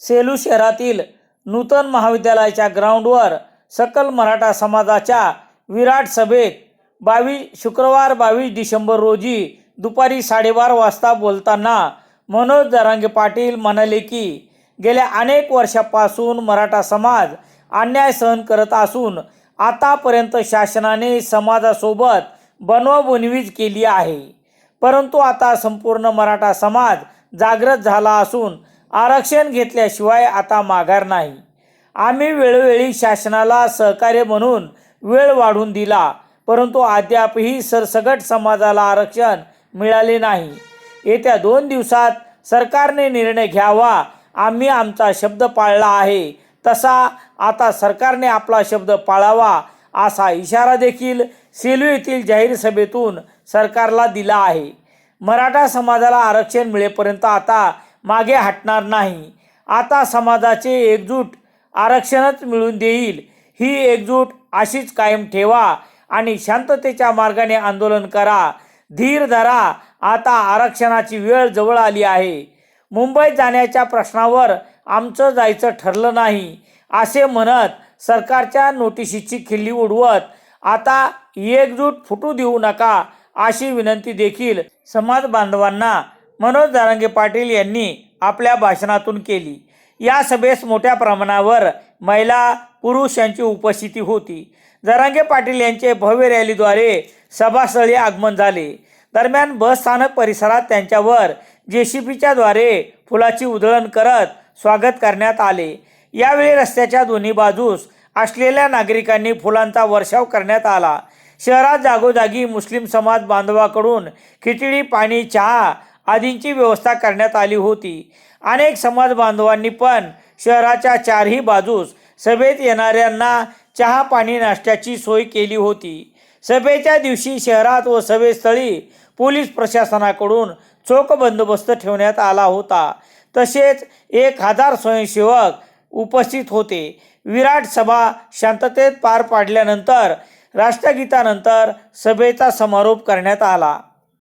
सेलू शहरातील नूतन महाविद्यालयाच्या ग्राउंडवर सकल मराठा समाजाच्या विराट सभेत बावीस शुक्रवार बावीस डिसेंबर रोजी दुपारी साडेबार वाजता बोलताना मनोज जरांगे पाटील म्हणाले की गेल्या अनेक वर्षापासून मराठा समाज अन्याय सहन करत असून आतापर्यंत शासनाने समाजासोबत बनवाबनवीज केली आहे. परंतु आता संपूर्ण मराठा समाज जागृत झाला असून आरक्षण घेतल्याशिवाय आता माघार नाही. आम्ही वेळोवेळी शासनाला सहकार्य म्हणून वेळ वाढून दिला परंतु अद्यापही सरसगट समाजाला आरक्षण मिळाले नाही. येत्या दोन दिवसात सरकारने निर्णय घ्यावा आम्ही आमचा शब्द पाळला आहे. तसा आता सरकारने आपला शब्द पाळावा असा इशारा देखील सेलू येथील जाहीर सभेतून सरकारला दिला आहे. मराठा समाजाला आरक्षण मिळेपर्यंत आता मागे हटणार नाही. आता समाजाचे एकजूट आरक्षणच मिळून देईल. ही एकजूट अशीच कायम ठेवा आणि शांततेच्या मार्गाने आंदोलन करा. धीर धरा. आता आरक्षणाची वेळ जवळ आली आहे. मुंबईत जाण्याच्या प्रश्नावर आमचं जायचं ठरलं नाही. असे म्हणत सरकारच्या नोटिशीची खिल्ली उडवत आता एकजूट फुटू देऊ नका अशी विनंती देखील समाज बांधवांना मनोज जारंगे पाटील यांनी आपल्या भाषणातून केली. या सभेस मोठ्या प्रमाणावर महिला पुरुष यांची उपस्थिती होती. जरांगे पाटील यांचे भव्य रॅलीद्वारे सभास्थळी आगमन झाले. दरम्यान बस स्थानक परिसरात त्यांच्यावर जे सी द्वारे फुलाची उधळण करत स्वागत करण्यात आले. यावेळी रस्त्याच्या दोन्ही बाजूस असलेल्या नागरिकांनी फुलांचा वर्षाव करण्यात आला. शहरात जागोजागी मुस्लिम समाज बांधवाकडून खिचडी पाणी चहा आदींची व्यवस्था करण्यात आली होती. अनेक समाज बांधवांनी पण शहराच्या चारही बाजूस सभेत येणाऱ्यांना चहा पाणी नाश्त्याची सोय केली होती. सभेच्या दिवशी शहरात व सभेस्थळी पोलीस प्रशासनाकडून चोख बंदोबस्त ठेवण्यात आला होता. तसेच एक हजार स्वयंसेवक उपस्थित होते. विराट सभा शांततेत पार पाडल्यानंतर राष्ट्रगीतानंतर सभेचा समारोप करण्यात आला.